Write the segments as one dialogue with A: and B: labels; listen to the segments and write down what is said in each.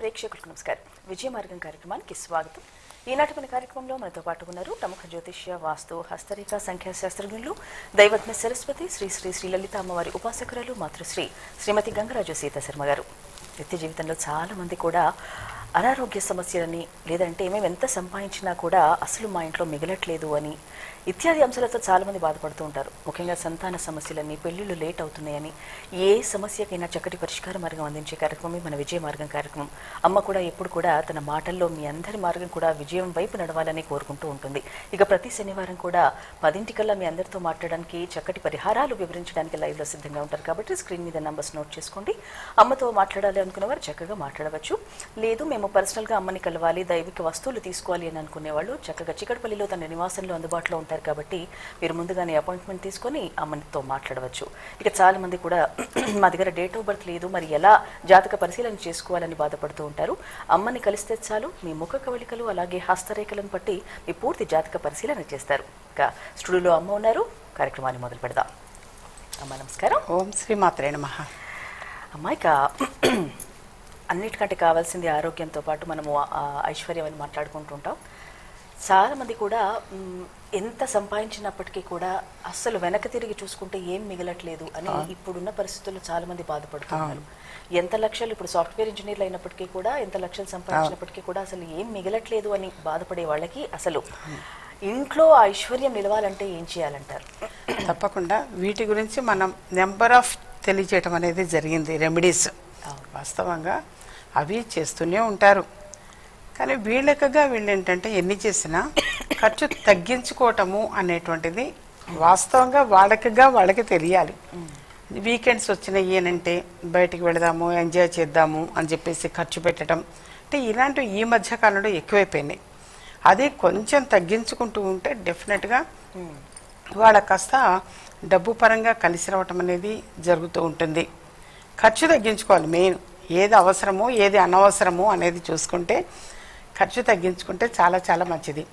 A: ప్రేక్షకులకు నమస్కారం. విజయ మార్గం కార్యక్రమానికి స్వాగతం. ఈనాటి మన కార్యక్రమంలో మనతో పాటు ఉన్నారు ప్రముఖ జ్యోతిష్య వాస్తు హస్తరేఖ సంఖ్యా శాస్త్రజ్ఞులు దైవజ్ఞ సరస్వతి శ్రీ శ్రీ శ్రీ లలిత అమ్మవారి ఉపాసకురాలు మాతృశ్రీ శ్రీమతి గంగరాజు సీత శర్మ గారు. నిత్య జీవితంలో చాలామంది కూడా అనారోగ్య సమస్యలని లేదంటే మేము ఎంత సంపాదించినా కూడా అసలు మా ఇంట్లో మిగలట్లేదు అని ఇత్యాది అంశాలతో చాలామంది బాధపడుతూ ఉంటారు. ముఖ్యంగా సంతాన సమస్యలని పెళ్ళిళ్ళు లేట్ అవుతున్నాయని ఏ సమస్యకైనా చక్కటి పరిష్కార మార్గం అందించే కార్యక్రమమే మన విజయ మార్గం కార్యక్రమం. అమ్మ కూడా ఎప్పుడు కూడా తన మాటల్లో మీ అందరి మార్గం కూడా విజయం వైపు నడవాలని కోరుకుంటూ ఉంటుంది. ఇక ప్రతి శనివారం కూడా పదింటికల్లా మీ అందరితో మాట్లాడడానికి చక్కటి పరిహారాలు వివరించడానికి లైవ్లో సిద్ధంగా ఉంటారు కాబట్టి స్క్రీన్ మీద నంబర్స్ నోట్ చేసుకోండి. అమ్మతో మాట్లాడాలి అనుకునే వారు చక్కగా మాట్లాడవచ్చు. లేదు మేము పర్సనల్గా అమ్మని కలవాలి దైవిక వస్తువులు తీసుకోవాలి అని అనుకునేవాళ్ళు చక్కగా చికటపల్లిలో తన నివాసంలో అందుబాటులో ఉంటారు కాబట్టి మీరు ముందుగానే అపాయింట్మెంట్ తీసుకొని అమ్మనితో మాట్లాడవచ్చు. ఇక చాలా మంది కూడా మా దగ్గర డేట్ ఆఫ్ బర్త్ లేదు మరి ఎలా జాతక పరిశీలన చేసుకోవాలని బాధపడుతూ ఉంటారు. అమ్మని కలిస్తే చాలు మీ ముఖ కవళికలు అలాగే హస్తరేఖలను బట్టి మీ పూర్తి జాతక పరిశీలన చేస్తారు. ఇక స్టూడియోలో అమ్మ ఉన్నారు. కార్యక్రమాన్ని మొదలు పెడదాం. అమ్మ నమస్కారం.
B: ఓం శ్రీ మాత్రే నమ.
A: అమ్మ ఇక అన్నిటికంటే కావాల్సింది ఆరోగ్యంతో పాటు మనము ఐశ్వర్యం అని మాట్లాడుకుంటూ ఉంటాం చాలా మంది కూడా ఎంత సంపాదించినప్పటికీ కూడా అస్సలు వెనక తిరిగి చూసుకుంటే ఏం మిగలట్లేదు అని ఇప్పుడున్న పరిస్థితుల్లో చాలా మంది బాధపడుతున్నారు. ఎంత లక్షలు ఇప్పుడు సాఫ్ట్వేర్ ఇంజనీర్లు అయినప్పటికీ కూడా ఎంత లక్షలు సంపాదించినప్పటికీ కూడా అసలు ఏం మిగలట్లేదు అని బాధపడే వాళ్ళకి అసలు ఇంట్లో ఐశ్వర్యం నిలవాలంటే ఏం చేయాలంటారు?
B: తప్పకుండా. వీటి గురించి మనం నెంబర్ ఆఫ్ తెలియచేయటం అనేది జరిగింది రెమెడీస్. వాస్తవంగా అవి చేస్తూనే ఉంటారు. కానీ వీళ్ళకగా వీళ్ళు ఏంటంటే ఎన్ని చేసినా ఖర్చు తగ్గించుకోవటము అనేటువంటిది వాస్తవంగా వాళ్ళకగా వాళ్ళకి తెలియాలి. వీకెండ్స్ వచ్చినాయి అంటే బయటికి వెళదాము ఎంజాయ్ చేద్దాము అని చెప్పేసి ఖర్చు పెట్టడం. అంటే ఇలాంటివి ఈ మధ్య కాలంలో ఎక్కువైపోయినాయి. అది కొంచెం తగ్గించుకుంటూ ఉంటే డెఫినెట్గా వాళ్ళ కాస్త డబ్బు పరంగా కలిసి రావటం అనేది జరుగుతూ ఉంటుంది. ఖర్చు తగ్గించుకోవాలి మెయిన్. ఏది అవసరమో ఏది అనవసరమో అనేది చూసుకుంటే ఖర్చు తగ్గించుకుంటే చాలా చాలా మంచిది.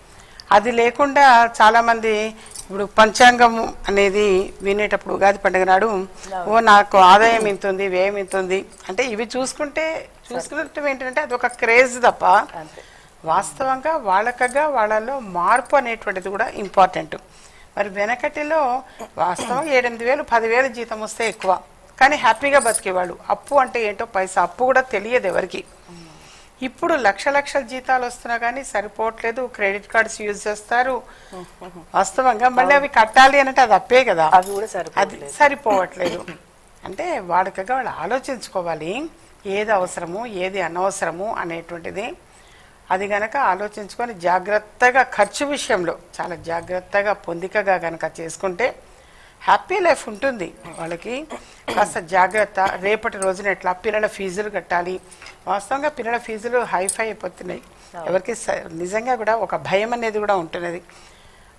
B: అది లేకుండా చాలామంది ఇప్పుడు పంచాంగము అనేది వినేటప్పుడు ఉగాది పండుగ నాడు ఓ నాకు ఆదాయం ఇంత ఉంది వ్యయం ఇంత ఉంది. అంటే ఇవి చూసుకుంటే చూసుకున్నట్టు ఏంటంటే అది ఒక క్రేజ్ తప్ప వాస్తవంగా వాళ్ళకగా వాళ్ళలో మార్పు అనేటువంటిది కూడా ఇంపార్టెంట్. మరి వెనకటిలో వాస్తవం ఏడెనిమిది వేలు పదివేలు జీతం వస్తే ఎక్కువ. కానీ హ్యాపీగా బతికేవాళ్ళు. అప్పు అంటే ఏంటో పైసా అప్పు కూడా తెలియదు ఎవరికి. ఇప్పుడు లక్ష లక్షల జీతాలు వస్తున్నా కానీ సరిపోవట్లేదు క్రెడిట్ కార్డ్స్ యూజ్ చేస్తారు. వాస్తవంగా మళ్ళీ అవి కట్టాలి అంటే అది అప్పే కదా.
A: అవి కూడా
B: అది సరిపోవట్లేదు. అంటే వాడికగా వాళ్ళు ఆలోచించుకోవాలి ఏది అవసరము ఏది అనవసరము అనేటువంటిది. అది గనక ఆలోచించుకొని జాగ్రత్తగా ఖర్చు విషయంలో చాలా జాగ్రత్తగా పొందికగా గనక చేసుకుంటే హ్యాపీ లైఫ్ ఉంటుంది. వాళ్ళకి కాస్త జాగ్రత్త. రేపటి రోజున ఎట్లా పిల్లల ఫీజులు కట్టాలి? వాస్తవంగా పిల్లల ఫీజులు హైఫై అయిపోతున్నాయి. ఎవరికి స- నిజంగా కూడా ఒక భయం అనేది కూడా ఉంటున్నది.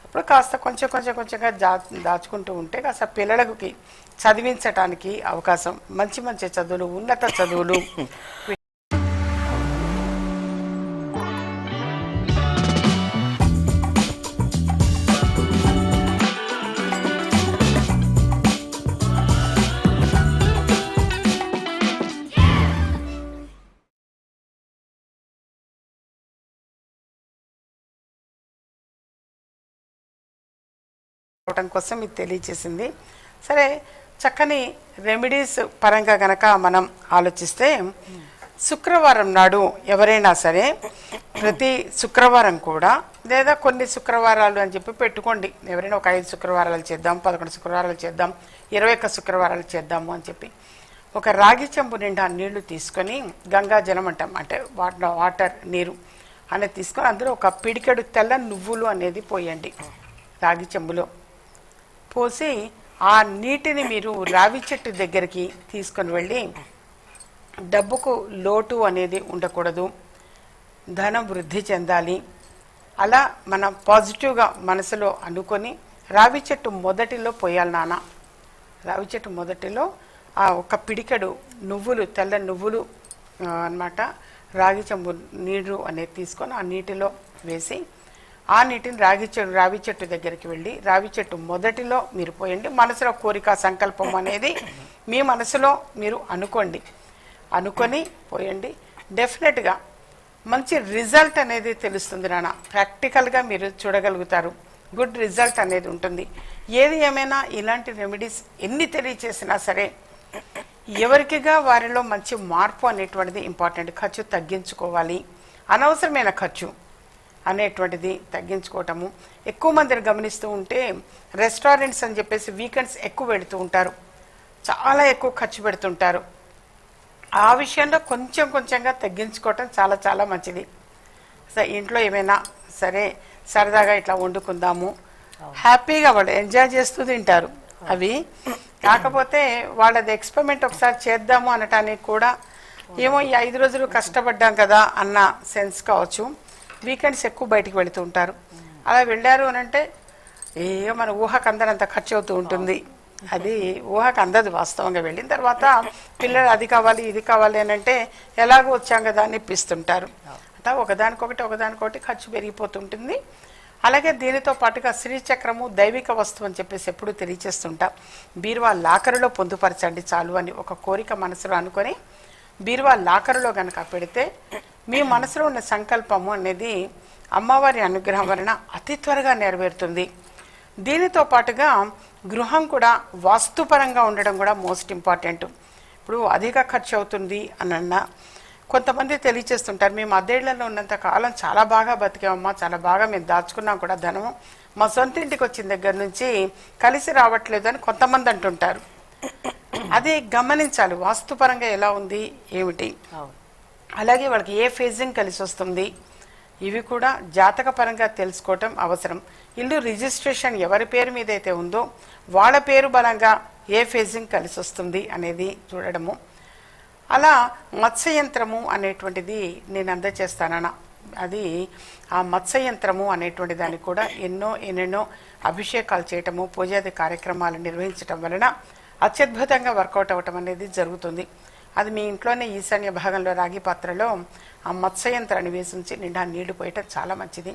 B: అప్పుడు కాస్త కొంచెం కొంచెం కొంచెంగా జా దాచుకుంటూ ఉంటే కాస్త పిల్లలకి చదివించటానికి అవకాశం. మంచి మంచి చదువులు ఉన్నత చదువులు. అవటం కోసం ఇది తెలియచేసింది. సరే చక్కని రెమెడీస్ పరంగా గనక మనం ఆలోచిస్తే శుక్రవారం నాడు ఎవరైనా సరే ప్రతి శుక్రవారం కూడా లేదా కొన్ని శుక్రవారాలు అని చెప్పి పెట్టుకోండి. ఎవరైనా ఒక ఐదు శుక్రవారాలు చేద్దాం పదకొండు శుక్రవారాలు చేద్దాం ఇరవై ఒక్క శుక్రవారాలు చేద్దాము అని చెప్పి ఒక రాగి చెంబు నిండా నీళ్ళు తీసుకొని గంగా జలం అంటాం. అంటే వాటర్ వాటర్ నీరు అనేది తీసుకొని అందులో ఒక పిడికెడు తెల్ల నువ్వులు అనేది పోయండి. రాగి చెంబులో. పోసి ఆ నీటిని మీరు రావి చెట్టు దగ్గరికి తీసుకొని వెళ్ళి డబ్బుకు లోటు అనేది ఉండకూడదు. ధనం వృద్ధి చెందాలి. అలా మనం పాజిటివ్గా మనసులో అనుకొని రావి చెట్టు మొదటిలో పోయాలి నాన్న. రావి చెట్టు మొదటిలో ఆ ఒక పిడికెడు నువ్వులు తెల్ల నువ్వులు అన్నమాట రాగి చెంబు నీరు అనేది తీసుకొని ఆ నీటిలో వేసి ఆ నీటిని రాగి చెట్టు రావి చెట్టు దగ్గరికి వెళ్ళి రావి చెట్టు మొదటిలో మీరు పోయండి. మనసులో కోరిక సంకల్పం అనేది మీ మనసులో మీరు అనుకోండి. అనుకొని పోయండి. డెఫినెట్గా మంచి రిజల్ట్ అనేది తెలుస్తుంది నాన్న. ప్రాక్టికల్గా మీరు చూడగలుగుతారు. గుడ్ రిజల్ట్ అనేది ఉంటుంది. ఏది ఏమైనా ఇలాంటి రెమెడీస్ ఎన్ని తెలియచేసినా సరే ఎవరికిగా వారిలో మంచి మార్పు అనేటువంటిది ఇంపార్టెంట్. ఖర్చు తగ్గించుకోవాలి. అనవసరమైన ఖర్చు. అనేటువంటిది తగ్గించుకోవటము. ఎక్కువ మందిని గమనిస్తూ ఉంటే రెస్టారెంట్స్ అని చెప్పేసి వీకెండ్స్ ఎక్కువ పెడుతూ ఉంటారు. చాలా ఎక్కువ ఖర్చు పెడుతుంటారు. ఆ విషయంలో కొంచెం కొంచెంగా తగ్గించుకోవటం చాలా చాలా మంచిది. సో ఇంట్లో ఏమైనా సరే సరదాగా ఇట్లా వండుకుందాము. హ్యాపీగా వాళ్ళు ఎంజాయ్ చేస్తూ తింటారు. అవి కాకపోతే వాళ్ళది ఎక్స్పెరిమెంట్ ఒకసారి చేద్దాము అనటానికి కూడా ఏమో ఈ ఐదు రోజులు కష్టపడ్డాం కదా అన్న సెన్స్ కావచ్చు. వీకెండ్స్ ఎక్కువ బయటికి వెళుతూ ఉంటారు. అలా వెళ్ళారు అని అంటే ఏ మన ఊహకు అందనంత ఖర్చు అవుతూ ఉంటుంది. అది ఊహకు అందదు వాస్తవంగా. వెళ్ళిన తర్వాత పిల్లలు అది కావాలి ఇది కావాలి అని అంటే ఎలాగో వచ్చాం కదా అని ఇప్పిస్తుంటారు. అట్లా ఒకదానికొకటి ఒకదానికొకటి ఖర్చు పెరిగిపోతుంటుంది. అలాగే దీనితో పాటుగా శ్రీచక్రము దైవిక వస్తువు అని చెప్పేసి ఎప్పుడు తెలియచేస్తుంటాం. బీరువా లాకరులో పొందుపరచండి చాలు అని ఒక కోరిక మనసులో అనుకొని బీరువా లాకరులో గనక పెడితే మీ మనసులో ఉన్న సంకల్పము అనేది అమ్మవారి అనుగ్రహం వలన అతి త్వరగా నెరవేరుతుంది. దీనితో పాటుగా గృహం కూడా వాస్తుపరంగా ఉండడం కూడా మోస్ట్ ఇంపార్టెంట్. ఇప్పుడు అధిక ఖర్చు అవుతుంది అన్న కొంతమంది తెలియచేస్తుంటారు మేము అద్దెళ్ళలో ఉన్నంత కాలం చాలా బాగా బతికామమ్మా చాలా బాగా మేము దాచుకున్నాం కూడా ధనము. మా సొంత ఇంటికి వచ్చిన దగ్గర నుంచి కలిసి రావట్లేదు అని కొంతమంది అంటుంటారు. అది గమనించాలి వాస్తుపరంగా ఎలా ఉంది ఏమిటి? అలాగే వాళ్ళకి ఏ ఫేజింగ్ కలిసి వస్తుంది ఇవి కూడా జాతక పరంగా తెలుసుకోవటం అవసరం. ఇల్లు రిజిస్ట్రేషన్ ఎవరి పేరు మీద అయితే ఉందో వాళ్ళ పేరు బలంగా ఏ ఫేజింగ్ కలిసి వస్తుంది అనేది చూడడము. అలా మత్స్యయంత్రము అనేటువంటిది నేను అందజేస్తానన్న అది ఆ మత్స్యయంత్రము అనేటువంటి దానికి కూడా ఎన్నో ఎన్నెన్నో అభిషేకాలు చేయటము పూజాది కార్యక్రమాలు నిర్వహించటం వలన అత్యద్భుతంగా వర్కౌట్ అవ్వటం అనేది జరుగుతుంది. అది మీ ఇంట్లోనే ఈశాన్య భాగంలో రాగి పాత్రలో ఆ మత్స్యయంత్రాన్ని వేసించి నిండా నీళ్ళు పోయటం చాలా మంచిది.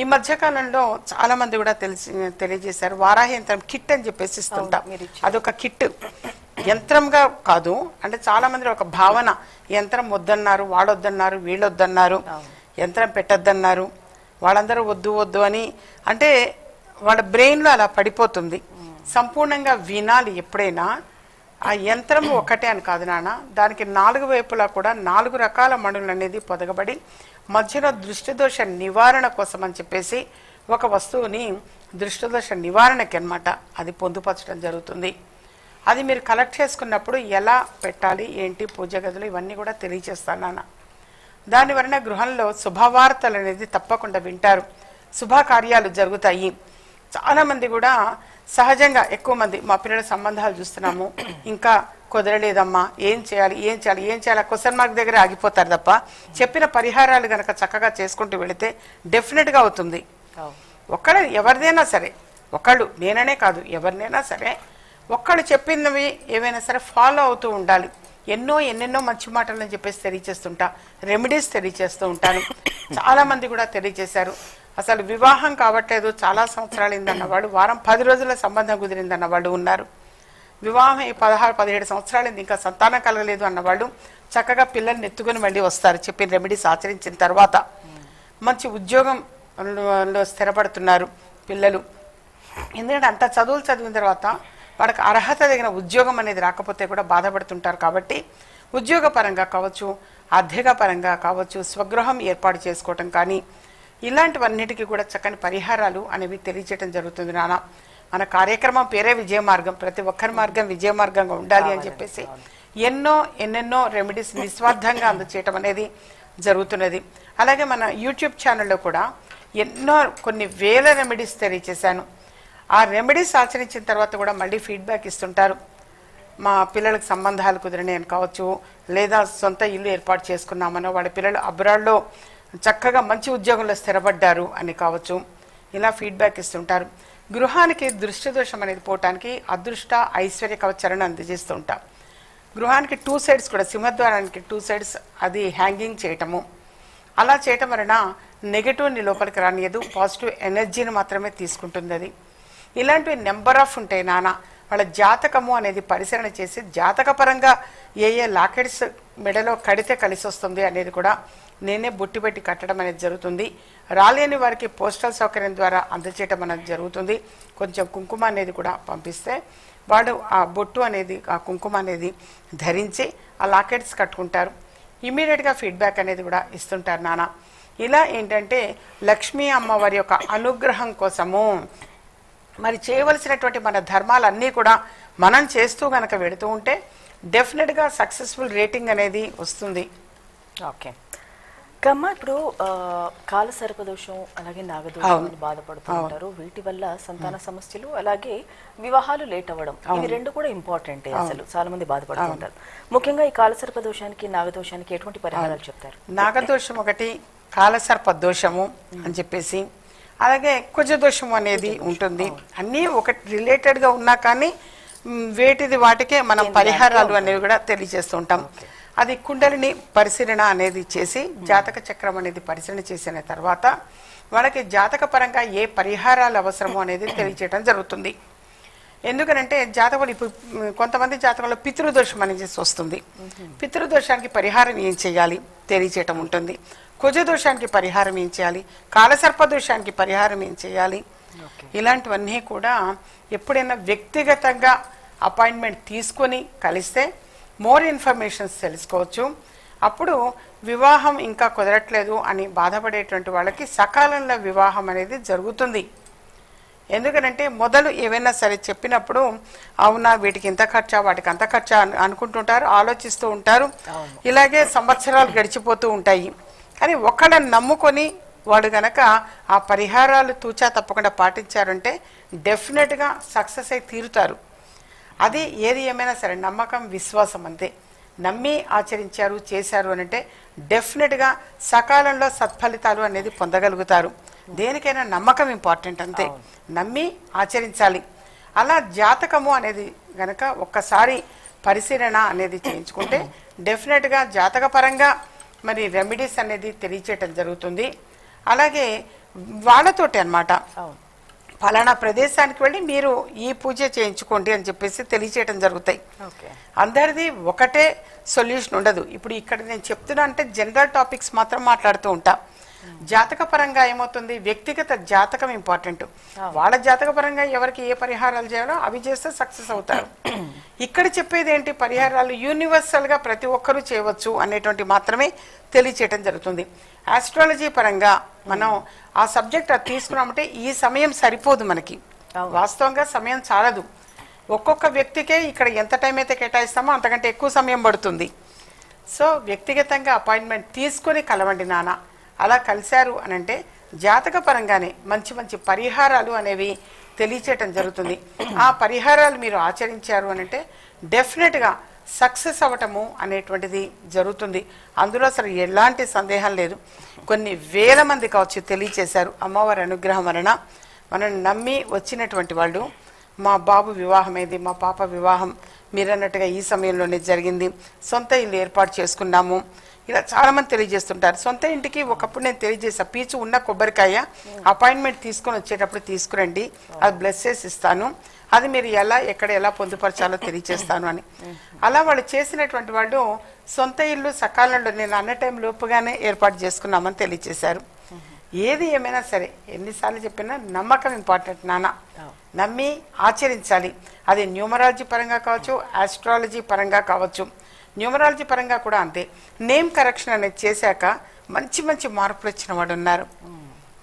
B: ఈ మధ్యకాలంలో చాలా మంది కూడా తెలిసి తెలియజేశారు వారాహి యంత్రం కిట్ అని చెప్పేసి ఇస్తుంటాం. అదొక కిట్. యంత్రంగా కాదు అంటే చాలా మంది ఒక భావన. యంత్రం వద్దన్నారు వాడొద్దన్నారు వీళ్ళొద్దన్నారు. యంత్రం పెట్టొద్దన్నారు వాళ్ళందరూ వద్దు వద్దు అని అంటే వాళ్ళ బ్రెయిన్లో అలా పడిపోతుంది. సంపూర్ణంగా వినాలి ఎప్పుడైనా. ఆ యంత్రం ఒకటే అని కాదు నాన్న. దానికి నాలుగు వైపులా కూడా నాలుగు రకాల మణులు అనేది పొదగబడి మధ్యలో దృష్టిదోష నివారణ కోసం అని చెప్పేసి ఒక వస్తువుని దృష్టిదోష నివారణకి అన్నమాట. అది పొందుపరచడం జరుగుతుంది. అది మీరు కలెక్ట్ చేసుకున్నప్పుడు ఎలా పెట్టాలి ఏంటి పూజ గదులు ఇవన్నీ కూడా తెలియజేస్తాను నాన్న. దాని వలన గృహంలో శుభవార్తలు అనేది తప్పకుండా వింటారు. శుభకార్యాలు జరుగుతాయి. చాలా మంది కూడా సహజంగా ఎక్కువ మంది మా పిల్లల సంబంధాలు చూస్తున్నాము. ఇంకా కుదరలేదమ్మా ఏం చేయాలి ఏం చేయాలి ఏం చేయాలి క్వశ్చన్ మార్క్ దగ్గర ఆగిపోతారు తప్ప చెప్పిన పరిహారాలు గనక చక్కగా చేసుకుంటూ వెళితే డెఫినెట్గా అవుతుంది. ఒక్కడ ఎవరిదైనా సరే ఒకళ్ళు నేననే కాదు ఎవరినైనా సరే ఒక్కళ్ళు చెప్పినవి ఏవైనా సరే ఫాలో అవుతూ ఉండాలి. ఎన్నో ఎన్నెన్నో మంచి మాటలు అని చెప్పేసి తెలియచేస్తుంటా రెమెడీస్ తెలియచేస్తూ ఉంటాను. చాలా మంది కూడా తెలియచేశారు. అసలు వివాహం కావట్లేదు చాలా సంవత్సరాలు వాళ్ళు వారం పది రోజుల సంబంధం కుదిరిందన్న వాళ్ళు ఉన్నారు. వివాహం ఈ పదహారు పదిహేడు సంవత్సరాలు ఇంకా సంతానం కలగలేదు అన్నవాళ్ళు చక్కగా పిల్లల్ని ఎత్తుకుని మళ్ళీ వస్తారు చెప్పిన రెమెడీస్ ఆచరించిన తర్వాత. మంచి ఉద్యోగంలో స్థిరపడుతున్నారు పిల్లలు. ఎందుకంటే అంత చదువులు చదివిన తర్వాత వాళ్ళకి అర్హత తగిన ఉద్యోగం అనేది రాకపోతే కూడా బాధపడుతుంటారు కాబట్టి ఉద్యోగపరంగా కావచ్చు ఆర్థిక పరంగా కావచ్చు స్వగృహం ఏర్పాటు చేసుకోవటం కానీ ఇలాంటివన్నిటికీ కూడా చక్కని పరిహారాలు అనేవి తెలియజేయడం జరుగుతుంది నాన్న మన కార్యక్రమం పేరే విజయ మార్గం ప్రతి ఒక్కరి మార్గం విజయ మార్గంగా ఉండాలి అని చెప్పేసి ఎన్నో ఎన్నెన్నో రెమెడీస్ నిస్వార్థంగా అందచేయటం అనేది జరుగుతున్నది. అలాగే మన యూట్యూబ్ ఛానల్లో కూడా ఎన్నో కొన్ని వేల రెమెడీస్ తెలియచేశాను ఆ రెమెడీస్ ఆచరించిన తర్వాత కూడా మళ్ళీ ఫీడ్బ్యాక్ ఇస్తుంటారు. మా పిల్లలకు సంబంధాలు కుదిరినాయి అని కావచ్చు లేదా సొంత ఇల్లు ఏర్పాటు చేసుకున్నామనో వాళ్ళ పిల్లలు అబ్రాడ్లో చక్కగా మంచి ఉద్యోగంలో స్థిరపడ్డారు అని కావచ్చు. ఇలా ఫీడ్బ్యాక్ ఇస్తుంటారు. గృహానికి దృష్టి దోషం అనేది పోవటానికి అదృష్ట ఐశ్వర్య కవచరణ అందజేస్తూ ఉంటాం గృహానికి టూ సైడ్స్ కూడా సింహద్వారానికి టూ సైడ్స్ అది హ్యాంగింగ్ చేయటము. అలా చేయటం వలన నెగటివ్ని లోపలికి రానియదు పాజిటివ్ ఎనర్జీని మాత్రమే తీసుకుంటుంది అది. ఇలాంటివి నెంబర్ ఆఫ్ ఉంటాయి నాన్న వాళ్ళ జాతకము అనేది పరిశీలన చేసి జాతకపరంగా ఏ ఏ లాకెట్స్ మెడలో కడితే కలిసి వస్తుంది అనేది కూడా నేనే బొట్టి పెట్టి కట్టడం అనేది జరుగుతుంది. రాలేని వారికి పోస్టల్ సౌకర్యం ద్వారా అందజేయడం అనేది జరుగుతుంది. కొంచెం కుంకుమ అనేది కూడా పంపిస్తే వాడు ఆ బొట్టు అనేది ఆ కుంకుమ అనేది ధరించి ఆ లాకెట్స్ కట్టుకుంటారు. ఇమీడియట్గా ఫీడ్బ్యాక్ అనేది కూడా ఇస్తుంటారు నాన్న. ఇలా ఏంటంటే లక్ష్మీ అమ్మవారి యొక్క అనుగ్రహం కోసము మరి చేయవలసినటువంటి మన ధర్మాలన్నీ కూడా మనం చేస్తూ కనుక వెడుతూ ఉంటే డెఫినెట్గా సక్సెస్ఫుల్ రేటింగ్ అనేది వస్తుంది.
A: ఓకే కమ్మ ఇప్పుడు కాల సర్పదోషం అలాగే నాగదోషం బాధపడుతూ ఉంటారు. వీటి వల్ల సంతాన సమస్యలు అలాగే వివాహాలు లేట్ అవ్వడం. ఇవి రెండు కూడా ఇంపార్టెంట్ అసలు. చాలా మంది బాధపడుతూ ఉంటారు. ముఖ్యంగా ఈ కాల సర్పదోషానికి నాగదోషానికి ఎటువంటి పరిహారాలు చెప్తారు?
B: నాగదోషం ఒకటి కాలసర్ప దోషము అని చెప్పేసి అలాగే కుజదోషం అనేది ఉంటుంది. అన్నీ ఒకటి రిలేటెడ్గా ఉన్నా కానీ వేటిది వాటికే మనం పరిహారాలు అనేవి కూడా తెలియజేస్తూ ఉంటాం. అది కుండలిని పరిశీలన అనేది చేసి జాతక చక్రం అనేది పరిశీలన చేసిన తర్వాత వాళ్ళకి జాతక పరంగా ఏ పరిహారాలు అవసరమో అనేది తెలియజేయడం జరుగుతుంది. ఎందుకనంటే జాతకులు ఇప్పుడు కొంతమంది జాతకంలో పితృదోషం అనేది వస్తుంది. పితృదోషానికి పరిహారం ఏం చేయాలి తెలియచేయటం ఉంటుంది. కుజదోషానికి పరిహారం ఏం చేయాలి? కాలసర్ప దోషానికి పరిహారం ఏం చేయాలి? ఇలాంటివన్నీ కూడా ఎప్పుడైనా వ్యక్తిగతంగా అపాయింట్మెంట్ తీసుకొని కలిస్తే మోర్ ఇన్ఫర్మేషన్స్ తెలుసుకోవచ్చు. అప్పుడు వివాహం ఇంకా కుదరట్లేదు అని బాధపడేటువంటి వాళ్ళకి సకాలంలో వివాహం అనేది జరుగుతుంది. ఎందుకనంటే మొదలు ఏవైనా సరే చెప్పినప్పుడు అవునా వీటికి ఇంత ఖర్చా వాటికి అంత ఖర్చా అని అనుకుంటుంటారు ఆలోచిస్తూ ఉంటారు. ఇలాగే సంవత్సరాలు గడిచిపోతూ ఉంటాయి. కానీ ఒకళ్ళని నమ్ముకొని వాడు గనక ఆ పరిహారాలు తూచా తప్పకుండా పాటించారంటే డెఫినెట్గా సక్సెస్ అయి తీరుతారు. అది ఏది ఏమైనా సరే నమ్మకం విశ్వాసం అంతే. నమ్మి ఆచరించారు చేశారు అని అంటే డెఫినెట్గా సకాలంలో సత్ఫలితాలు అనేది పొందగలుగుతారు. దేనికైనా నమ్మకం ఇంపార్టెంట్ అంతే. నమ్మి ఆచరించాలి. అలా జాతకము అనేది గనక ఒక్కసారి పరిశీలన అనేది చేయించుకుంటే డెఫినెట్గా జాతక పరంగా మరి రెమెడీస్ అనేది తెలియచేయటం జరుగుతుంది. అలాగే వాళ్ళతోటి అన్నమాట.
A: అవును.
B: ఫలానా ప్రదేశానికి వెళ్ళి మీరు ఈ పూజ చేయించుకోండి అని చెప్పేసి తెలియచేయటం జరుగుతాయి.
A: ఓకే.
B: అందరిది ఒకటే సొల్యూషన్ ఉండదు. ఇప్పుడు ఇక్కడ నేను చెప్తున్నా అంటే జనరల్ టాపిక్స్ మాత్రం మాట్లాడుతూ ఉంటా. జాతక పరంగా ఏమవుతుంది? వ్యక్తిగత జాతకం ఇంపార్టెంట్. వాళ్ళ జాతక పరంగా ఎవరికి ఏ పరిహారాలు చేయాలో అవి చేస్తే సక్సెస్ అవుతారు. ఇక్కడ చెప్పేది ఏంటి? పరిహారాలు యూనివర్సల్గా ప్రతి ఒక్కరూ చేయవచ్చు అనేటువంటి మాత్రమే తెలియచేయటం జరుగుతుంది. ఆస్ట్రాలజీ పరంగా మనం ఆ సబ్జెక్ట్ అది తీసుకున్నామంటే ఈ సమయం సరిపోదు మనకి. వాస్తవంగా సమయం చాలదు. ఒక్కొక్క వ్యక్తికే ఇక్కడ ఎంత టైం అయితే కేటాయిస్తామో అంతకంటే ఎక్కువ సమయం పడుతుంది. సో వ్యక్తిగతంగా అపాయింట్మెంట్ తీసుకొని కలవండి నాన్న. అలా కలిశారు అని అంటే జాతక పరంగానే మంచి మంచి పరిహారాలు అనేవి తెలియచేయటం జరుగుతుంది. ఆ పరిహారాలు మీరు ఆచరించారు అని అంటే డెఫినెట్గా సక్సెస్ అవ్వటము అనేటువంటిది జరుగుతుంది. అందులో అసలు ఎలాంటి సందేహం లేదు. కొన్ని వేల మంది కావచ్చు తెలియచేశారు అమ్మవారి అనుగ్రహం వలన. మనం నమ్మి వచ్చినటువంటి వాళ్ళు మా బాబు వివాహం ఏది మా పాప వివాహం మీరన్నట్టుగా ఈ సమయంలోనే జరిగింది. సొంత ఇల్లు ఏర్పాటు చేసుకున్నాము. ఇలా చాలా మంది తెలియజేస్తుంటారు. సొంత ఇంటికి ఒకప్పుడు నేను తెలియజేసా పీచు ఉన్న కొబ్బరికాయ అపాయింట్మెంట్ తీసుకొని వచ్చేటప్పుడు తీసుకురండి. అది బ్లెస్సెస్ ఇస్తాను. అది మీరు ఎలా ఎక్కడ ఎలా పొందుపరచాలో తెలియజేస్తాను అని. అలా వాళ్ళు చేసినటువంటి వాళ్ళు సొంత ఇల్లు సకాలంలో నేను అన్న టైం లోపుగానే ఏర్పాటు చేసుకున్నామని తెలియజేశారు. ఏది ఏమైనా సరే ఎన్నిసార్లు చెప్పినా నమ్మకం ఇంపార్టెంట్ నాన్న. నమ్మి ఆచరించాలి. అది న్యూమరాలజీ పరంగా కావచ్చు ఆస్ట్రాలజీ పరంగా కావచ్చు. న్యూమరాలజీ పరంగా కూడా అంతే. నేమ్ కరెక్షన్ అనేది చేశాక మంచి మంచి మార్పులు వచ్చిన వాడు ఉన్నారు.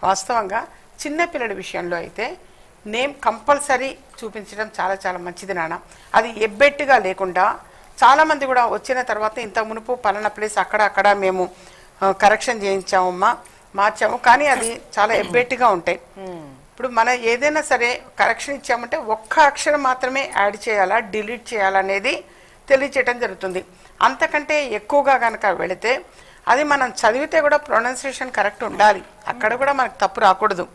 B: వాస్తవంగా చిన్నపిల్లల విషయంలో అయితే నేమ్ కంపల్సరీ చూపించడం చాలా చాలా మంచిది నాన్న. అది ఎబ్బెట్టుగా లేకుండా చాలామంది కూడా వచ్చిన తర్వాత ఇంత మునుపు పలానా ప్లేస్ అక్కడ అక్కడ మేము కరెక్షన్ చేయించామమ్మా మార్చాము. కానీ అది చాలా ఎబ్బెట్టుగా ఉంటాయి. ఇప్పుడు మన ఏదైనా సరే కరెక్షన్ ఇచ్చామంటే ఒక్క అక్షరం మాత్రమే యాడ్ చేయాలా డిలీట్ చేయాలనేది తెలియచేయటం జరుగుతుంది. అంతకంటే ఎక్కువగా కనుక వెళితే అది మనం చదివితే కూడా ప్రొనౌన్సియేషన్ కరెక్ట్ ఉండాలి. అక్కడ కూడా మనకు తప్పు రాకూడదు.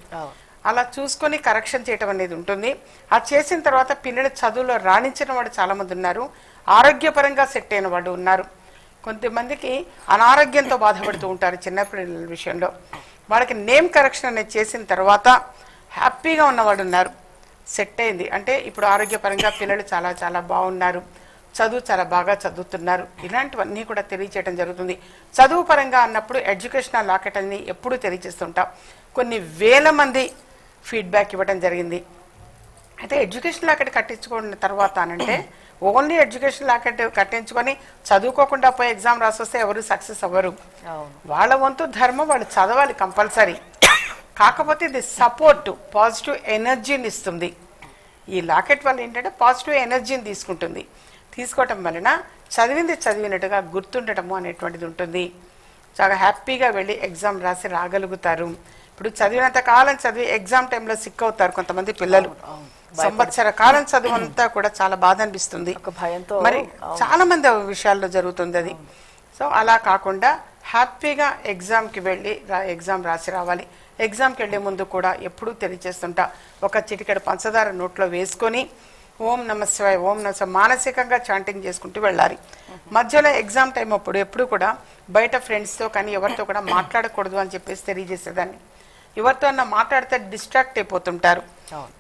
B: అలా చూసుకొని కరెక్షన్ చేయటం అనేది ఉంటుంది. అది చేసిన తర్వాత పిల్లలు చదువులో రాణించిన వాడు చాలా మంది ఉన్నారు. ఆరోగ్యపరంగా సెట్ అయిన వాడు ఉన్నారు. కొంతమందికి అనారోగ్యంతో బాధపడుతూ ఉంటారు చిన్నపిల్లల విషయంలో. వాళ్ళకి నేమ్ కరెక్షన్ అనేది చేసిన తర్వాత హ్యాపీగా ఉన్నవాడు ఉన్నారు. సెట్ అయింది. అంటే ఇప్పుడు ఆరోగ్యపరంగా పిల్లలు చాలా చాలా బాగున్నారు. చదువు చాలా బాగా చదువుతున్నారు. ఇలాంటివన్నీ కూడా తెలియచేయడం జరుగుతుంది. చదువు పరంగా అన్నప్పుడు ఎడ్యుకేషనల్ లాకెట్ అని ఎప్పుడు తెలియజేస్తుంటాం. కొన్ని వేల మంది ఫీడ్బ్యాక్ ఇవ్వడం జరిగింది. అయితే ఎడ్యుకేషన్ లాకెట్ కట్టించుకున్న తర్వాత అనంటే ఓన్లీ ఎడ్యుకేషన్ లాకెట్ కట్టించుకొని చదువుకోకుండా పోయి ఎగ్జామ్ రాసొస్తే ఎవరు సక్సెస్ అవ్వరు. వాళ్ళ వంతు ధర్మం వాళ్ళు చదవాలి కంపల్సరీ. కాకపోతే ఇది సపోర్ట్ పాజిటివ్ ఎనర్జీని ఇస్తుంది. ఈ లాకెట్ వల్ల ఏంటంటే పాజిటివ్ ఎనర్జీని తీసుకుంటుంది. తీసుకోవటం వలన చదివింది చదివినట్టుగా గుర్తుండటము అనేటువంటిది ఉంటుంది. చాలా హ్యాపీగా వెళ్ళి ఎగ్జామ్ రాసి రాగలుగుతారు. ఇప్పుడు చదివినంత కాలం చదివి ఎగ్జామ్ టైంలో సిక్ అవుతారు కొంతమంది పిల్లలు. సంవత్సర కాలం చదువు అంతా కూడా చాలా బాధ అనిపిస్తుంది మరి చాలా మంది విషయాల్లో జరుగుతుంది అది. సో అలా కాకుండా హ్యాపీగా ఎగ్జామ్కి వెళ్ళి ఎగ్జామ్ రాసి రావాలి. ఎగ్జామ్కి వెళ్ళే ముందు కూడా ఎప్పుడూ తెలియజేస్తుంటా. ఒక చిటికెడు పంచదార నోట్లో వేసుకొని ఓం నమ శివాయ ఓం నమ శివాయ. మానసికంగా చాంటింగ్ చేసుకుంటూ వెళ్ళాలి. మధ్యలో ఎగ్జామ్ టైం అప్పుడు ఎప్పుడు కూడా బయట ఫ్రెండ్స్తో కానీ ఎవరితో కూడా మాట్లాడకూడదు అని చెప్పేసి తెలియజేసేదాన్ని. ఎవరితో అన్నా మాట్లాడితే డిస్ట్రాక్ట్ అయిపోతుంటారు.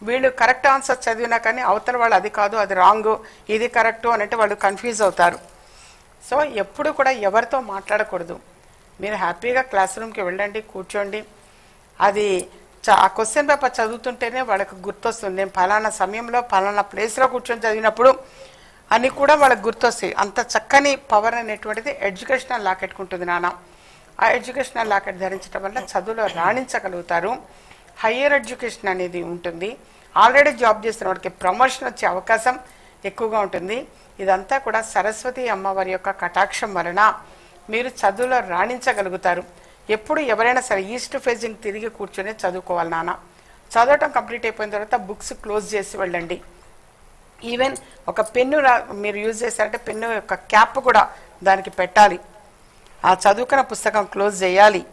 B: వీళ్ళు కరెక్ట్ ఆన్సర్ చదివినా కానీ అవతల వాళ్ళు అది కాదు అది రాంగ్ ఇది కరెక్ట్ అనంటే వాళ్ళు కన్ఫ్యూజ్ అవుతారు. సో ఎప్పుడు కూడా ఎవరితో మాట్లాడకూడదు. మీరు హ్యాపీగా క్లాస్ రూమ్కి వెళ్ళండి కూర్చోండి. అది ఆ క్వశ్చన్ పేపర్ చదువుతుంటేనే వాళ్ళకి గుర్తొస్తుంది. నేను ఫలానా సమయంలో ఫలానా ప్లేస్లో కూర్చొని చదివినప్పుడు అని కూడా వాళ్ళకి గుర్తొస్తాయి. అంత చక్కని పవర్ అనేటువంటిది ఎడ్యుకేషనల్ లాకెట్ ఉంటుంది నాన్న. ఆ ఎడ్యుకేషనల్ లాకెట్ ధరించడం వల్ల చదువులో రాణించగలుగుతారు. హయ్యర్ ఎడ్యుకేషన్ అనేది ఉంటుంది. ఆల్రెడీ జాబ్ చేస్తున్న వాడికి ప్రమోషన్ వచ్చే అవకాశం ఎక్కువగా ఉంటుంది. ఇదంతా కూడా సరస్వతి అమ్మవారి యొక్క కటాక్షం వలన మీరు చదువులో రాణించగలుగుతారు. ఎప్పుడు ఎవరైనా సరే ఈస్ట్ ఫేజింగ్ తిరిగి కూర్చొని చదువుకోవాలి నాన్న. చదవటం కంప్లీట్ అయిపోయిన తర్వాత బుక్స్ క్లోజ్ చేసి వెళ్ళండి. ఈవెన్ ఒక పెన్ను రా- మీరు యూజ్ చేశారంటే పెన్ను యొక్క క్యాప్ కూడా దానికి పెట్టాలి. ఆ చదువుకున్న పుస్తకం క్లోజ్ చేయాలి.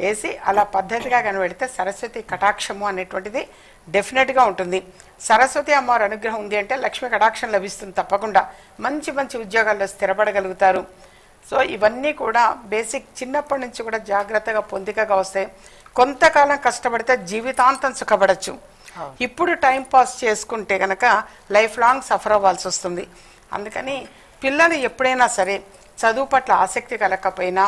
B: చేసి అలా పద్ధతిగా కనబెడితే సరస్వతి కటాక్షము అనేటువంటిది డెఫినెట్గా ఉంటుంది. సరస్వతి అమ్మవారి అనుగ్రహం ఉంది అంటే లక్ష్మి కటాక్షం లభిస్తుంది తప్పకుండా. మంచి మంచి ఉద్యోగాల్లో స్థిరపడగలుగుతారు. సో ఇవన్నీ కూడా బేసిక్ చిన్నప్పటి నుంచి కూడా జాగ్రత్తగా పొందికగా వస్తాయి కొంతకాలం కష్టపడితే జీవితాంతం సుఖపడచ్చు. ఇప్పుడు టైం పాస్ చేసుకుంటే గనక లైఫ్ లాంగ్ సఫర్ అవ్వాల్సి వస్తుంది. అందుకని పిల్లలు ఎప్పుడైనా సరే చదువు పట్ల ఆసక్తి కలగకపోయినా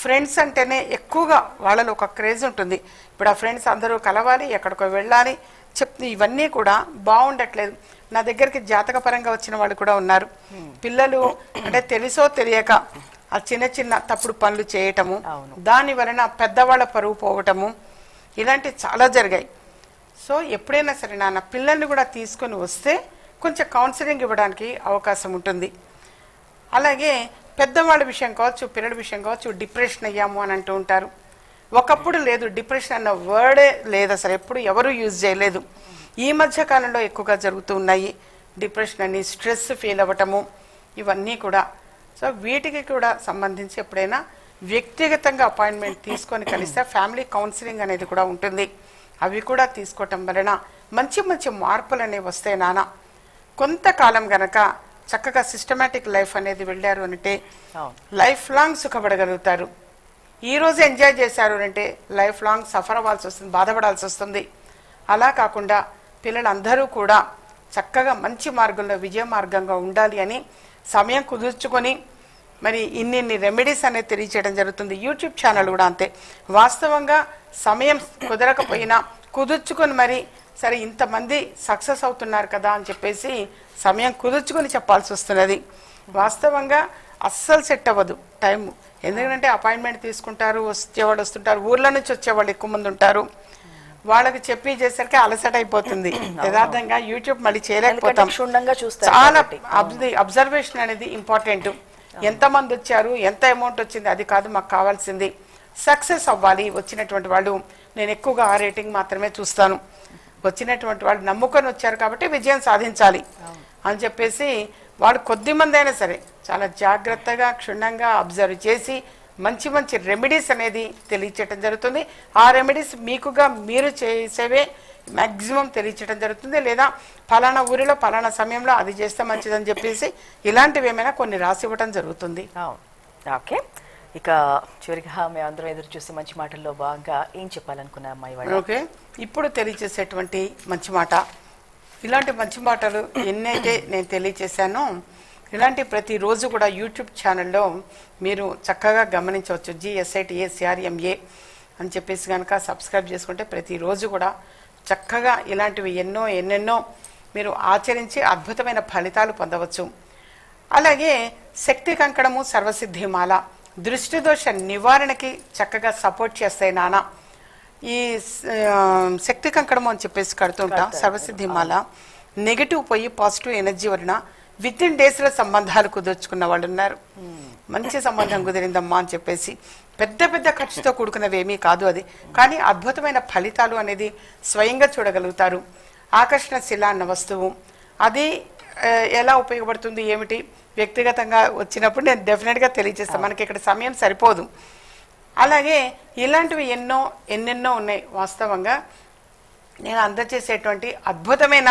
B: ఫ్రెండ్స్ అంటేనే ఎక్కువగా వాళ్ళలో ఒక క్రేజ్ ఉంటుంది. ఇప్పుడు ఆ ఫ్రెండ్స్ అందరూ కలవాలి ఎక్కడికో వెళ్ళాలి చెప్ ఇవన్నీ కూడా బాగుండట్లేదు. నా దగ్గరికి జాతకపరంగా వచ్చిన వాళ్ళు కూడా ఉన్నారు. పిల్లలు అంటే తెలుసో తెలియక ఆ చిన్న చిన్న తప్పుడు పనులు చేయటము. దాని వలన పెద్దవాళ్ళ పరువు పోవటము ఇలాంటివి చాలా జరిగాయి. సో ఎప్పుడైనా సరే నాన్న పిల్లల్ని కూడా తీసుకొని వస్తే కొంచెం కౌన్సిలింగ్ ఇవ్వడానికి అవకాశం ఉంటుంది. అలాగే పెద్దవాళ్ళ విషయం కావచ్చు పిల్లల విషయం కావచ్చు డిప్రెషన్ అయ్యాము అని అంటూ ఉంటారు. ఒకప్పుడు లేదు డిప్రెషన్ అన్న వర్డే లేదు అసలు. ఎప్పుడు ఎవరు యూజ్ చేయలేదు. ఈ మధ్య కాలంలో ఎక్కువగా జరుగుతూ ఉన్నాయి. డిప్రెషన్ అని స్ట్రెస్ ఫీల్ అవ్వటము ఇవన్నీ కూడా. సో వీటికి కూడా సంబంధించి ఎప్పుడైనా వ్యక్తిగతంగా అపాయింట్మెంట్ తీసుకొని కలిస్తే ఫ్యామిలీ కౌన్సిలింగ్ అనేది కూడా ఉంటుంది. అవి కూడా తీసుకోవటం వలన మంచి మంచి మార్పులు అనేవి వస్తాయి నాన్న కొంతకాలం గనక చక్కగా సిస్టమేటిక్ లైఫ్ అనేది వెళ్ళారు అంటే లైఫ్ లాంగ్ సుఖపడగలుగుతారు. ఈ రోజు ఎంజాయ్ చేశారు అంటే లైఫ్ లాంగ్ సఫర్ అవ్వాల్సి వస్తుంది బాధపడాల్సి వస్తుంది. అలా కాకుండా పిల్లలందరూ కూడా చక్కగా మంచి మార్గంలో విజయ మార్గంగా ఉండాలి అని సమయం కుదుర్చుకొని మరి ఇన్నిన్ని రెమెడీస్ అనేది తెలియచేయడం జరుగుతుంది. యూట్యూబ్ ఛానల్ కూడా అంతే. వాస్తవంగా సమయం కుదరకపోయినా కుదుర్చుకొని మరి సరే ఇంతమంది సక్సెస్ అవుతున్నారు కదా అని చెప్పేసి సమయం కుదుర్చుకొని చెప్పాల్సి వస్తున్నది. వాస్తవంగా అస్సలు సెట్ అవ్వదు టైము. ఎందుకంటే అపాయింట్మెంట్ తీసుకుంటారు వచ్చేవాళ్ళు వస్తుంటారు ఊర్ల నుంచి వచ్చేవాళ్ళు ఎక్కువ మంది ఉంటారు. వాళ్ళకి చెప్పి చేసరికి అలసట అయిపోతుంది. యథార్థంగా యూట్యూబ్ మళ్ళీ చేయలేకపోతాం.
A: క్షుణ్ణంగా చూస్తారు
B: చాలా. అబ్జర్వేషన్ అనేది ఇంపార్టెంట్ ఎంత మంది వచ్చారు ఎంత అమౌంట్ వచ్చింది అది కాదు మాకు కావాల్సింది. సక్సెస్ అవ్వాలి వచ్చినటువంటి వాళ్ళు. నేను ఎక్కువగా ఆ రేటింగ్ మాత్రమే చూస్తాను. వచ్చినటువంటి వాళ్ళు నమ్ముకొని వచ్చారు కాబట్టి విజయం సాధించాలి. అని చెప్పేసి వాళ్ళు కొద్ది మంది అయినా సరే చాలా జాగ్రత్తగా క్షుణ్ణంగా అబ్జర్వ్ చేసి మంచి మంచి రెమెడీస్ అనేది తెలియచేయడం జరుగుతుంది. ఆ రెమెడీస్ మీకుగా మీరు చేసేవే మ్యాక్సిమం తెలియచేయడం జరుగుతుంది. లేదా ఫలానా ఊరిలో ఫలానా సమయంలో అది చేస్తే మంచిదని చెప్పేసి ఇలాంటివి ఏమైనా కొన్ని రాసి ఇవ్వడం జరుగుతుంది.
A: ఓకే. ఇక చివరిగా మేము అందరం ఎదురు చూసి మంచి మాటల్లో భాగంగా ఏం చెప్పాలనుకున్నా అమ్మాయి
B: ఓకే. ఇప్పుడు తెలియచేసేటువంటి మంచి మాట. ఇలాంటి మంచి మాటలు ఎన్నైతే నేను తెలియచేశానో ఇలాంటి ప్రతిరోజు కూడా యూట్యూబ్ ఛానల్లో మీరు చక్కగా గమనించవచ్చు. జిఎస్ఐటిఏ సిఆర్ఎంఏ అని చెప్పేసి కనుక సబ్స్క్రైబ్ చేసుకుంటే ప్రతిరోజు కూడా చక్కగా ఇలాంటివి ఎన్నో ఎన్నెన్నో మీరు ఆచరించి అద్భుతమైన ఫలితాలు పొందవచ్చు. అలాగే శక్తి కంకణము సర్వసిద్ధిమాల. దృష్టి దోష నివారణకి చక్కగా సపోర్ట్ చేస్తాయి నాన్న ఈ శక్తి కంకణము అని చెప్పేసి కడుతుంటాం సర్వసిద్ధిమాల. నెగిటివ్ పోయి పాజిటివ్ ఎనర్జీ వలన విత్ ఇన్ డేస్లో సంబంధాలు కుదుర్చుకున్న వాళ్ళు ఉన్నారు. మంచి సంబంధం కుదిరిందమ్మా అని చెప్పేసి పెద్ద పెద్ద ఖర్చుతో కూడుకున్నవి ఏమీ కాదు అది. కానీ అద్భుతమైన ఫలితాలు అనేది స్వయంగా చూడగలుగుతారు. ఆకర్షణ శిల అన్న వస్తువు. అది ఎలా ఉపయోగపడుతుంది ఏమిటి? వ్యక్తిగతంగా వచ్చినప్పుడు నేను డెఫినెట్గా తెలియజేస్తాను మనకి ఇక్కడ సమయం సరిపోదు. అలాగే ఇలాంటివి ఎన్నో ఎన్నెన్నో ఉన్నాయి వాస్తవంగా. నేను అందజేసేటువంటి అద్భుతమైన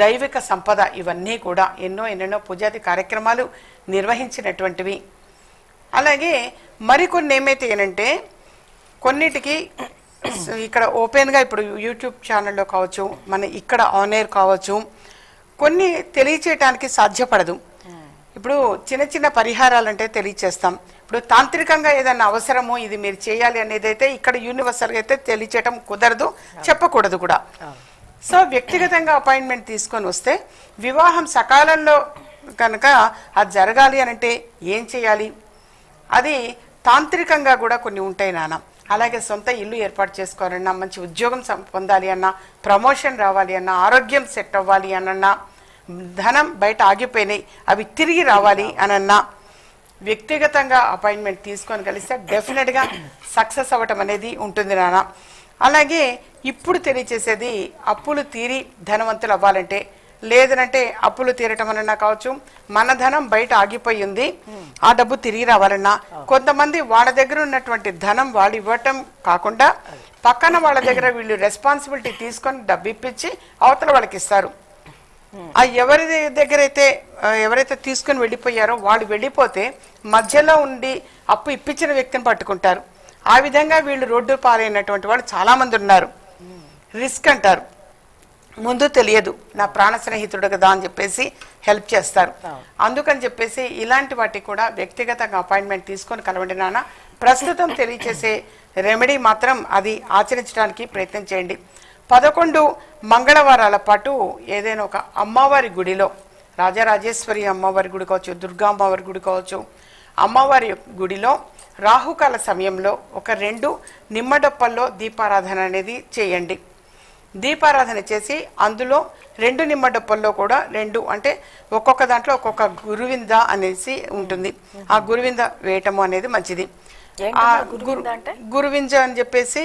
B: దైవిక సంపద ఇవన్నీ కూడా ఎన్నో ఎన్నెన్నో పూజాది కార్యక్రమాలు నిర్వహించినటువంటివి. అలాగే మరికొన్ని ఏమైతే ఏనంటే కొన్నిటికి ఇక్కడ ఓపెన్గా ఇప్పుడు యూట్యూబ్ ఛానల్లో కావచ్చు మన ఇక్కడ ఆన్ ఎయిర్ కావచ్చు కొన్ని తెలియచేయటానికి సాధ్యపడదు. ఇప్పుడు చిన్న చిన్న పరిహారాలు అంటే తెలియచేస్తాం. ఇప్పుడు తాంత్రికంగా ఏదైనా అవసరమో ఇది మీరు చేయాలి అనేది అయితే ఇక్కడ యూనివర్సల్గా అయితే తెలియచేయటం కుదరదు చెప్పకూడదు కూడా. సో వ్యక్తిగతంగా అపాయింట్మెంట్ తీసుకొని వస్తే వివాహం సకాలంలో కనుక అది జరగాలి అని అంటే ఏం చేయాలి? అది తాంత్రికంగా కూడా కొన్ని ఉంటాయి నాన్న. అలాగే సొంత ఇల్లు ఏర్పాటు చేసుకోవాలన్నా మంచి ఉద్యోగం పొందాలి అన్నా ప్రమోషన్ రావాలి అన్నా ఆరోగ్యం సెట్ అవ్వాలి అనన్నా ధనం బయట ఆగిపోయినాయి అవి తిరిగి రావాలి అనన్నా వ్యక్తిగతంగా అపాయింట్మెంట్ తీసుకొని కలిస్తే డెఫినెట్గా సక్సెస్ అవ్వటం అనేది ఉంటుంది నాన్న. అలాగే ఇప్పుడు తెలియచేసేది అప్పులు తీరి ధనవంతులు అవ్వాలంటే లేదనంటే అప్పులు తీరటం అనన్నా కావచ్చు మన ధనం బయట ఆగిపోయి ఉంది ఆ డబ్బు తిరిగి రావాలన్నా కొంతమంది వాళ్ళ దగ్గర ఉన్నటువంటి ధనం వాళ్ళు ఇవ్వటం కాకుండా పక్కన వాళ్ళ దగ్గర వీళ్ళు రెస్పాన్సిబిలిటీ తీసుకొని డబ్బు ఇప్పించి అవతల వాళ్ళకి ఇస్తారు. ఆ ఎవరి దగ్గర అయితే ఎవరైతే తీసుకుని వెళ్ళిపోయారో వాళ్ళు వెళ్ళిపోతే మధ్యలో ఉండి అప్పు ఇప్పించిన వ్యక్తిని పట్టుకుంటారు. ఆ విధంగా వీళ్ళు రోడ్డు పాలైనటువంటి వాళ్ళు చాలా మంది ఉన్నారు. రిస్క్ అంటారు. ముందు తెలియదు నా ప్రాణ స్నేహితుడు కదా అని చెప్పేసి హెల్ప్ చేస్తారు. అందుకని చెప్పేసి ఇలాంటి వాటికి కూడా వ్యక్తిగతంగా అపాయింట్మెంట్ తీసుకొని కలవండి నాన్న. ప్రస్తుతం తెలియచేసే రెమెడీ మాత్రం అది ఆచరించడానికి ప్రయత్నం చేయండి. పదకొండు మంగళవారాల పాటు ఏదైనా ఒక అమ్మవారి గుడిలో రాజరాజేశ్వరి అమ్మవారి గుడి కావచ్చు దుర్గా అమ్మవారి గుడి కావచ్చు అమ్మవారి గుడిలో రాహుకాల సమయంలో ఒక రెండు నిమ్మడొప్పల్లో దీపారాధన అనేది చేయండి. దీపారాధన చేసి అందులో రెండు నిమ్మడొప్పల్లో కూడా రెండు అంటే ఒక్కొక్క దాంట్లో ఒక్కొక్క గురువింద అనేసి ఉంటుంది. ఆ గురువింద వేయటము అనేది మంచిది. ఆ గురు-? గురువింజ అని చెప్పేసి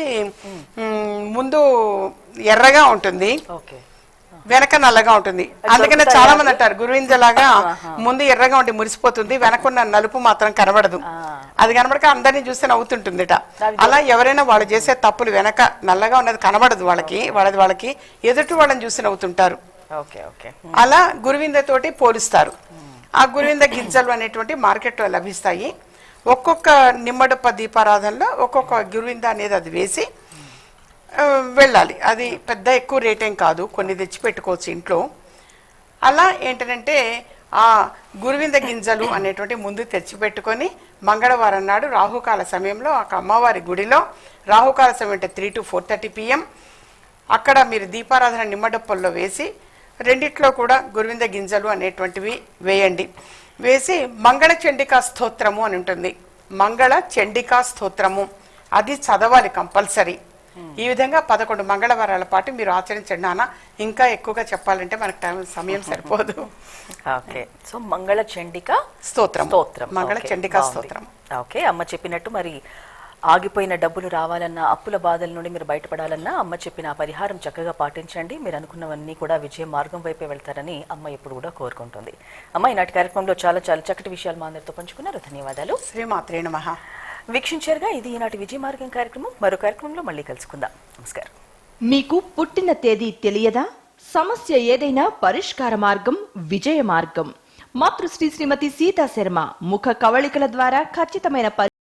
B: ముందు ఎర్రగా ఉంటుంది.
A: ఓకే.
B: వెనక నల్లగా ఉంటుంది. అందుకనే చాలా? మంది అంటారు గురువింజ లాగా ముందు ఎర్రగా ఉండి మురిసిపోతుంది వెనకున్న నలుపు మాత్రం కనబడదు. అది కనబడక అందరినీ చూస్తే నవ్వుతుంటుందిట. అలా ఎవరైనా వాళ్ళు చేసే తప్పులు వెనక నల్లగా ఉన్నది కనబడదు వాళ్ళకి వాళ్ళది వాళ్ళకి ఎదుటి వాళ్ళని చూసి నవ్వుతుంటారు.
A: Okay okay.
B: అలా గురువిందతోటి పోలుస్తారు. ఆ గురువింద గింజలు అనేటువంటి మార్కెట్లో లభిస్తాయి. ఒక్కొక్క నిమ్మడప్ప దీపారాధనలో ఒక్కొక్క గురువింద అనేది అది వేసి వెళ్ళాలి. అది పెద్ద ఎక్కువ రేట్ ఏం కాదు. కొన్ని తెచ్చి పెట్టుకోవచ్చు ఇంట్లో. అలా ఏంటంటే ఆ గురువింద గింజలు అనేటువంటి ముందు తెచ్చిపెట్టుకొని మంగళవారం నాడు రాహుకాల సమయంలో ఒక అమ్మవారి గుడిలో రాహుకాల సమయం అంటే three to four thirty PM అక్కడ మీరు దీపారాధన నిమ్మడప్పల్లో వేసి రెండిట్లో కూడా గురువింద గింజలు అనేటువంటివి వేయండి. వేసి మంగళ చండికా స్తోత్రము అని ఉంటుంది. మంగళ చండికా స్తోత్రము. అది చదవాలి కంపల్సరీ. ఈ విధంగా పదకొండు మంగళవారాల పాటు మీరు ఆచరించండి నాన్న. ఇంకా ఎక్కువగా చెప్పాలంటే మనకు టైం సమయం సరిపోదు.
A: ఓకే. సో మంగళ చండిక
B: స్తోత్రం.
A: స్తోత్రం.
B: మంగళ చండికా. స్తోత్రం.
A: ఓకే. అమ్మ చెప్పినట్టు మరి ఆగిపోయిన డబ్బులు రావాలన్నా అప్పుల బాధల నుండి మీరు బయటపడాలన్నా అమ్మ చెప్పిన పరిహారం చక్కగా పాటించండి. మీరు అనుకున్నవన్నీ కూడా విజయ మార్గం వైపే వెళ్తారని అమ్మ ఎప్పుడు కూడా కోరుకుంటుంది. అమ్మ ఈనాటి కార్యక్రమంలో చాలా చాలా చక్కటి విషయాలు మా అందరితో పంచుకున్నారు. ధన్యవాదాలు.
B: శ్రీమాత్రే నమః.
A: వీక్షించారుగా ఇది ఈనాటి విజయ మార్గం కార్యక్రమం. మరో కార్యక్రమంలో మళ్ళీ కలుసుకుందాం. నమస్కారం.
C: మీకు పుట్టిన తేదీ తెలియదా? సమస్య ఏదైనా పరిష్కార మార్గం విజయ మార్గం. మాతృశ్రీ శ్రీమతి సీతా శర్మ ముఖ కవళికల ద్వారా ఖచ్చితమైన